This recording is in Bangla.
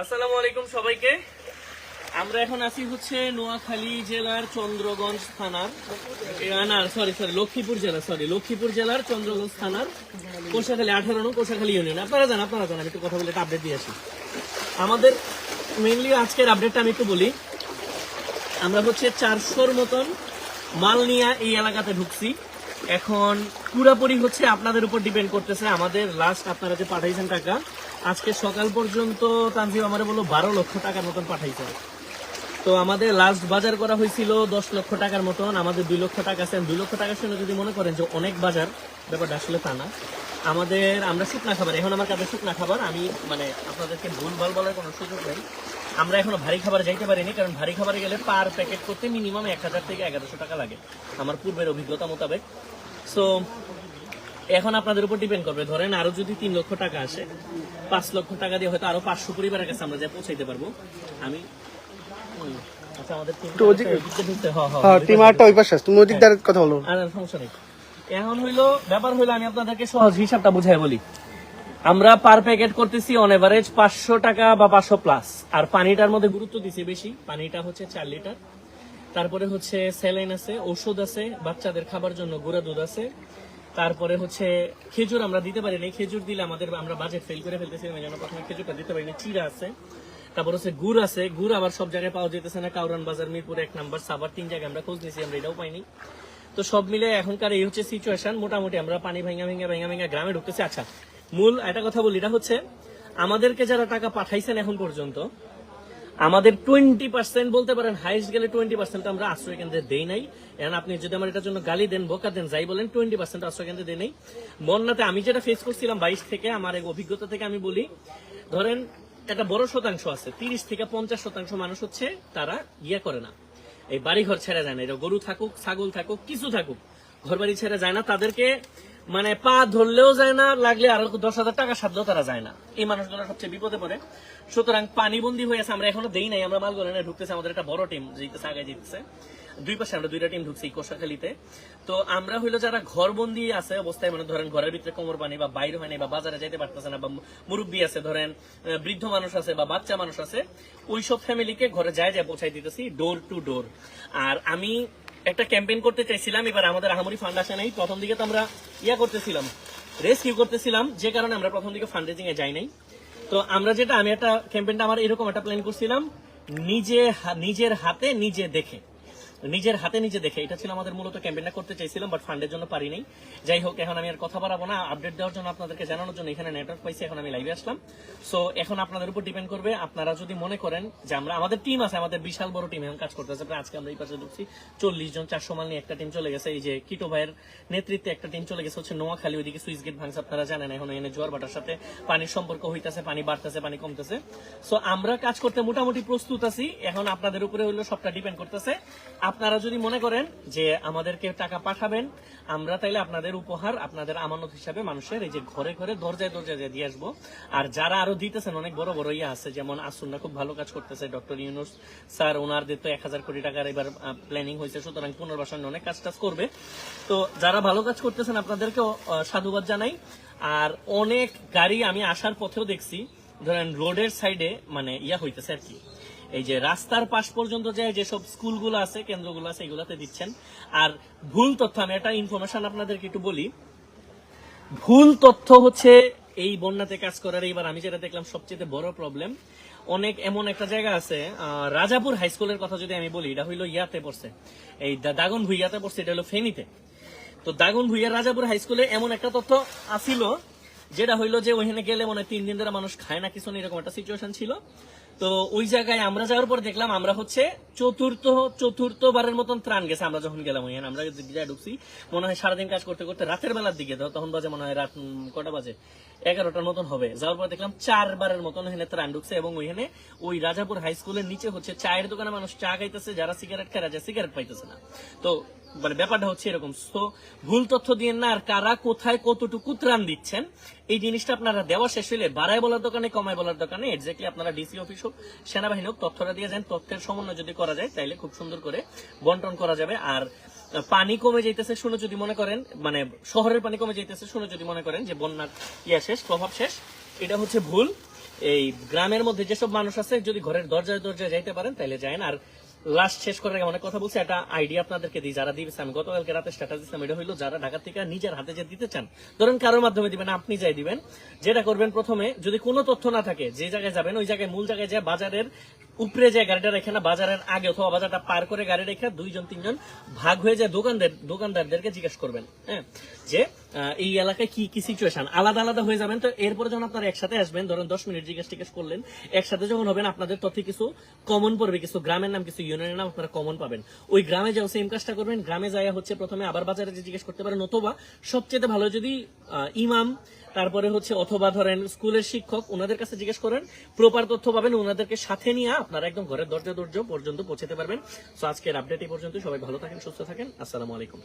আসসালামু আলাইকুম সবাইকে। আমরা এখন আছি হচ্ছে নোয়াখালী জেলার চন্দ্রগঞ্জ থানার না সরি সরি লক্ষ্মীপুর জেলা সরি লক্ষ্মীপুর জেলার চন্দ্রগঞ্জ থানার কোষাখালী আঠারো নং কোষাখালী ইউনিয়ন আপনারা জান আপনারা জান, আমি একটু কথা বলে একটা আপডেট দিয়ে আসি। আমাদের মেইনলি আজকের আপডেটটা আমি একটু বলি। আমরা হচ্ছে চারশোর মতন মাল নিয়ে এই এলাকাতে ঢুকছি। এখন পুরাপুরি হচ্ছে আপনাদের উপর ডিপেন্ড করতেছে। আমাদের লাস্ট আপনারা যে পাঠাইছেন টাকা, আজকে সকাল পর্যন্ত তানজিব আমার বলল বারো লক্ষ টাকার মতন পাঠাইছে। তো আমাদের লাস্ট বাজার করা হয়েছিল দশ লক্ষ টাকার মতন, আমাদের দুই লক্ষ টাকা আছে। দুই লক্ষ টাকার সঙ্গে যদি মনে করেন যে অনেক বাজার, ব্যাপারটা আসলে তা না। আমাদের আমরা শুকনা খাবার এখন আমার কাছে শুকনা খাবার আমি মানে আপনাদেরকে ভুল ভালো বলার কোনো সুযোগ নেই। আমরা এখনও ভারী খাবার যাইতে পারিনি কারণ ভারী খাবারে গেলে পার প্যাকেট করতে মিনিমাম এক হাজার থেকে এগারোশো টাকা লাগে আমার পূর্বের অভিজ্ঞতা মোতাবেক। সো এখন আপনাদের উপর ডিপেন্ড করবে ধরেন আরও যদি তিন লক্ষ টাকা আসে পাঁচ লক্ষ টাকা দিয়ে হয়তো আরও পাঁচশো পরিবারের কাছে আমরা যা পৌঁছাইতে পারব। আমি আচ্ছা আমাদের team তো ওদিকে- ঢুকতে ঢুকতে হ হ হ্যাঁ টিমারটা ওই পাশে। তুমি ওদিক কথা বলো। আর সমস্যা নেই। এখন হইল, ব্যাপার হইল, আমি আপনাদেরকে সহজ হিসাবটা বুঝাই বলি। আমরা পার প্যাকেট করতেছি অন এভারেজ পাঁচশো টাকা বা পাঁচশো প্লাস আর পানিটার মধ্যে গুরুত্ব দিছি বেশি। পানিটা হচ্ছে চার লিটার তারপরে হচ্ছে স্যালাইন আছে ওষুধ আছে, বাচ্চাদের খাবার জন্য গুঁড়া দুধ আছে। তারপরে হচ্ছে খেজুর আমরা দিতে পারি না খেজুর দিলে আমাদের, আমরা বাজেট ফেল করে ফেলতেছিলাম এই জন্য প্রথমে খেজুরটা দিতে পারি না চিরা আছে। তারপর হচ্ছে গুড় আছে। গুড় আবার সব জায়গায় পাওয়া যেতেছে না। কাউরান বাজার, মিরপুর এক নাম্বার সাবার তিন জায়গায় আমরা খোঁজ নিয়েছি, আমরা এটাও পাইনি। তো সব মিলে এখনকার এই হচ্ছে সিচুয়েশন মোটামুটি আমরা পানি ভেঙে ভেঙে ভেঙে ভেঙে গ্রামে ঢুকতেছি। আচ্ছা মূল একটা কথা বলি, এটা হচ্ছে আমাদেরকে যারা টাকা পাঠাইছেন এখন পর্যন্ত, আমাদের টোয়েন্টি পার্সেন্ট বলতে পারেন হাইস্ট গেলে টোয়েন্টি পার্সেন্ট আমরা আশ্রয় কেন্দ্রে দেই নাই। এখন আপনি যদি আমার এটার জন্য গালি দেন, বোকা দেন, যাই বলেন টোয়েন্টি পার্সেন্ট আশ্রয় কেন্দ্রে দেই নাই। বন্যাতে আমি যেটা ফেস করছিলাম বাইশ থেকে, আমার এক অভিজ্ঞতা থেকে আমি বলি, ধরেন একটা বড় শতাংশ আছে, তিরিশ থেকে পঞ্চাশ শতাংশ মানুষ হচ্ছে তারা ইয়ে করে না। এই বাড়ি ঘর ছেড়ে যায় না। এটা গরু থাকুক, ছাগল থাকুক, কিছু থাকুক। ঘর বাড়ি ছেড়ে যায় না, তাদেরকে মানে পা ধরলেও যায় না, লাগলে আরও দশ হাজার টাকা সাধ্য তারা যায় না। এই মানুষগুলো সবচেয়ে বিপদে পড়ে। সুতরাং পানিবন্দী হয়ে আছে, আমরা এখনও দেই নাই, আমরা মালগুলো ঢুকতেছে, আমাদের একটা বড় টিম জিতেছে আগে জিতছে। দুই পাশে আমরা দুইটা টিম ঢুকছি কোষাখালীতে। তো আমরা হইল যারা ঘরবন্দি আছে অবস্থায় মানে ধরেন ঘরের ভিতরে কোমর পানি বা বাইরে হয় নাই বা বাজারে যাইতে পারতেছে না বা মুরব্বী আছে, ধরেন বৃদ্ধ মানুষ আছে বা বাচ্চা মানুষ আছে, ওইসব ফ্যামিলিকে ঘরে যায় যায় পৌঁছাই দিতেছি ডোর টু ডোর আর আমি একটা ক্যাম্পেইন করতে চাইছিলাম, এবার আমাদের আহামরি ফান্ড আসে নাই। প্রথম দিকে তো আমরা ইয়া করতেছিলাম রেস্কিউ করতেছিলাম, যে কারণে আমরা প্রথম দিকে ফান্ড রেজিং এ যাই নাই। তো আমরা যেটা, আমি একটা ক্যাম্পেইনটা আমার এরকম একটা প্ল্যান করছিলাম, নিজে নিজের হাতে নিজে দেখে। নিজের হাতে নিজে দেখে। এটা ছিল আমাদের মূলত ক্যাম্পেইনটা করতে চাইছিলাম বাট ফান্ডের জন্য পারি নাই। যাই হোক, এখন আমি আর কথা বাড়াবো না। আপডেট দেওয়ার জন্য আপনাদেরকে জানানোর জন্য এখানে নেটওয়ার্ক পাইছি, এখন আমি লাইভে আসলাম। সো এখন আপনাদের উপর ডিপেন্ড করবে, আপনারা যদি মনে করেন যে আমরা আমাদের টিম আছে, আমাদের বিশাল বড় টিম এখন কাজ করতেছে। আজকে আমরা এই পাশে ঢুকছি। চল্লিশ জন, চারশো মাল নিয়ে একটা টিম চলে গেছে। এই যে কিটো ভাইয়ের নেতৃত্বে একটা টিম চলে গেছে, হচ্ছে নোয়াখালী, ওইদিকে সুইচ গেট ভাঙছে, আপনারা জানেন, এখন এখানে জোয়ার ভাটার সাথে পানির সম্পর্ক হইতাছে, পানি বাড়তেছে, পানি কমতেছে। সো আমরা কাজ করতে মোটামুটি প্রস্তুত আছি। এখন আপনাদের উপরে হইল সবটা ডিপেন্ড করতেছে। আপনারা যদি মনে করেন যে আমাদেরকে টাকা পাঠাবেন, আমরা তাইলে আপনাদের উপহার, আপনাদের আমানত হিসাবে মানুষের এই যে ঘরে ঘরে দরজায় দরজায় দিয়ে আসব। আর যারা আরও দিতেছেন, অনেক বড় বড় ইয়ে আছে, যেমন আসুন্না খুব ভালো কাজ করতেছে, ডক্টর ইউনুস স্যার, ওনারদের তো এক হাজার কোটি টাকার এবার প্ল্যানিং হয়েছে, সুতরাং পুনর্বাসন অনেক কাজ টাজ করবে। তো যারা ভালো কাজ করতেছেন, আপনাদেরকেও সাধুবাদ জানাই। আর অনেক গাড়ি আমি আসার পথেও দেখছি, ধরেন রোডের সাইডে মানে ইয়া হইতেছে আর কি। এই যে রাস্তার পাশ পর্যন্ত যে যেসব স্কুলগুলো আছে, কেন্দ্রগুলো আছে, এগুলাতে দিচ্ছেন। আর ভুল তথ্য, আমি একটা ইনফরমেশন আপনাদেরকে একটু বলি। ভুল তথ্য হচ্ছে এই বন্যাতে কাজ করার, এইবার আমি যেটা দেখলাম সবচেয়ে বড় প্রবলেম অনেক এমন একটা জায়গা আছে রাজাপুর হাই স্কুলের কথা যদি আমি বলি, এটা হইল ইয়াতে পড়ছে। এই দাগন ভুইয়াতে পড়ছে, এটা হলো ফেনীতে। তো দাগন ভুইয়া রাজাপুর হাই স্কুলে এমন একটা তথ্য আসিল যেটা হইল যে ওইখানে গেলে মনে তিন দিন ধরে মানুষ খায় না, কিছু এরকম একটা সিচুয়েশন ছিল। তো ওই জায়গায় আমরা যাওয়ার পর দেখলাম আমরা হচ্ছে চতুর্থ, চতুর্থবারের মতন ত্রাণ গেছে আমরা যখন গেলাম ওইখানে। আমরা যাই ঢুকছি, মনে হয় সারাদিন কাজ করতে করতে রাতের বেলার দিকে তখন বাজে মনে হয় রাত কটা বাজে? এগারোটার মতন হবে। যাওয়ার পর দেখলাম চারবারের মতন এখানে ত্রাণ ঢুকছে এবং ওইখানে ওই রাজাপুর হাই স্কুলের নিচে হচ্ছে চায়ের দোকানে মানুষ চা খাইতেছে, যারা সিগারেট খায় যায় সিগারেট পাইতেছে না। তো মানে ব্যাপারটা হচ্ছে এরকম। তো ভুল তথ্য দিয়ে না আর কারা কোথায় কতটুকু ত্রাণ দিচ্ছেন, এই জিনিসটা আপনারা দেওয়া শেষ হলে বাড়ায় বলার দোকানে, কমায় বলার দোকানে এক্স্যাক্টলি আপনারা ডিসি অফিস হোক, সেনাবাহিনী হোক, তথ্যটা দিয়ে যান, তথ্যের সমন্বয় যদি করা যায়, তাইলে খুব সুন্দর করে বন্টন করা যাবে। আর পানি কমে যাইতেছে শুনে যদি মনে করেন মানে শহরের পানি কমে যাইতেছে শুনে যদি মনে করেন যে বন্যার ইয়া শেষ, প্রভাব শেষ, এটা হচ্ছে ভুল। এই গ্রামের মধ্যে যেসব মানুষ আছে, যদি ঘরের দরজায় দরজায় যাইতে পারেন তাহলে যায় আর লাস্ট শেষ করার আগে অনেক কথা বলছি। একটা আইডিয়া আপনাদেরকে দিই, যারা দিয়েছে আমি গতকালকে রাতে স্ট্যাটাস দিচ্ছিলাম এটা হইল যারা ঢাকা থেকে নিজের হাতে যে দিতে চান, ধরেন কারোর মাধ্যমে দিবেন, আপনি যাই দিবেন, যেটা করবেন প্রথমে, যদি কোনো তথ্য না থাকে, যে জায়গায় যাবেন, ওই জায়গায় মূল জায়গায় যায়, বাজারের উপরে যে গাড়িটা রেখে না, বাজারের আগে অথবা বাজারটা পার করে গাড়ি রেখে দুইজন, তিনজন ভাগ হয়ে যায়, দোকানদার দোকানদারদেরকে জিজ্ঞেস করবেন হ্যাঁ যে এই এলাকায় কি কি সিচুয়েশন আলাদা আলাদা হয়ে যাবেন। তো এরপরে যখন আপনারা একসাথে আসবেন, ধরেন দশ মিনিট জিজ্ঞেস টিজ্ঞেস করলেন, একসাথে যখন হবেন, আপনাদের তথ্যে কিছু কমন পড়বে, কিছু গ্রামের নাম, কিছু ইউনিয়নের নাম আপনারা কমন পাবেন। ওই গ্রামে যাও সেম কাজটা করবেন। গ্রামে যায় হচ্ছে প্রথমে আবার বাজারে জিজ্ঞেস করতে পারেন, অথবা সবচেয়ে ভালো যদি ইমাম, তারপরে হচ্ছে অথবা ধরেন স্কুলের শিক্ষক ওনাদের কাছে জিজ্ঞেস করেন প্রপার তথ্য পাবেন ওনাদেরকে সাথে নিয়ে আপনারা একদম ঘরের দরজা দরজা পর্যন্ত পৌঁছাতে পারবেন। সো আজকের আপডেট এই পর্যন্ত সবাই ভালো থাকেন, সুস্থ থাকেন। আসসালামু আলাইকুম।